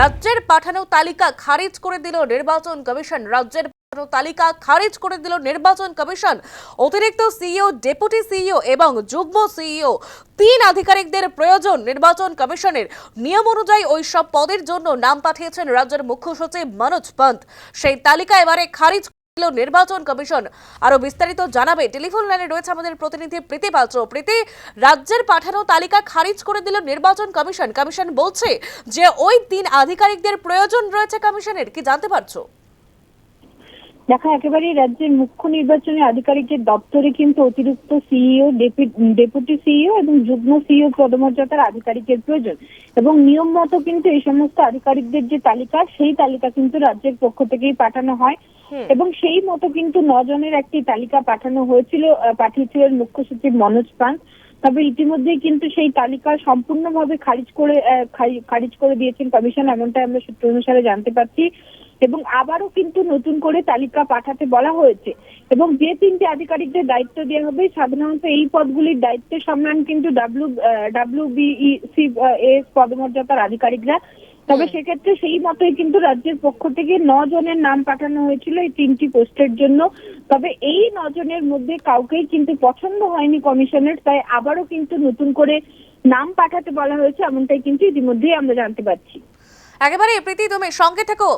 রাজ্যের পাঠানো তালিকা খারিজ করে দিল নির্বাচন কমিশন। রাজ্যের পাঠানো তালিকা খারিজ করে দিল নির্বাচন কমিশন। অতিরিক্ত সিইও, ডেপুটি সিইও এবং যুগ্ম সিইও তিন আধিকারিকদের প্রয়োজন নির্বাচন কমিশনের। নিয়ম অনুযায়ী ওই সব পদের জন্য নাম পাঠিয়েছেন রাজ্যের মুখ্য সচিব মনোজ পন্ত সেই তালিকা এবারে খারিজ নির্বাচন কমিশন। আরও বিস্তারিত জানাবে টেলিফোন লাইনে রয়েছে আমাদের প্রতিনিধি প্রীতি পাত্র। প্রীতি, রাজ্যের পাঠানো তালিকা খারিজ করে দিল নির্বাচন কমিশন। কমিশন বলছে যে ওই তিন আধিকারিকদের প্রয়োজন রয়েছে কমিশনের। কি জানতে পারছ? দেখা, একেবারেই রাজ্যের মুখ্য নির্বাচনী আধিকারিকের দপ্তরে কিন্তু অতিরিক্ত সিইও ডেপুটি সিইও এবং যুগ্ম সিইও পদমর্যাদার আধিকারিকের প্রয়োজন। এবং নিয়ম মতো কিন্তু এই সমস্ত আধিকারিকদের যে তালিকা, সেই তালিকা কিন্তু রাজ্যের পক্ষ থেকেই পাঠানো হয়। এবং সেই মতো কিন্তু নজনের একটি তালিকা পাঠানো হয়েছিল পাঠিয়েছিলেন মুখ্য সচিব মনোজ পান। তবে ইতিমধ্যেই কিন্তু সেই তালিকা সম্পূর্ণভাবে খারিজ করে খারিজ করে দিয়েছেন কমিশন এমনটাই আমরা সূত্র অনুসারে জানতে পারছি। এবং আবারও কিন্তু নতুন করে তালিকা পাঠাতে বলা হয়েছে। এবং যে তিনটি আধিকারিকদের দায়িত্ব দেওয়া হবে, সাধারণত এই পদগুলির দায়িত্বের সম্মান কিন্তু ডাব্লিউ ডাব্লিউ বিইসি এস পদমর্যাদার আধিকারিকরা। তবে সেক্ষেত্রে সেই মতোই কিন্তু রাজ্যের পক্ষ থেকে ন জনের নাম পাঠানো হয়েছিল এই তিনটি পোস্টের জন্য। তবে এই নজনের মধ্যে কাউকেই কিন্তু পছন্দ হয়নি কমিশনের তাই আবারও কিন্তু নতুন করে নাম পাঠাতে বলা হয়েছে এমনটাই কিন্তু ইতিমধ্যেই আমরা জানতে পারছি। একেবারে প্রীতি তুমি সঙ্গে থেকো।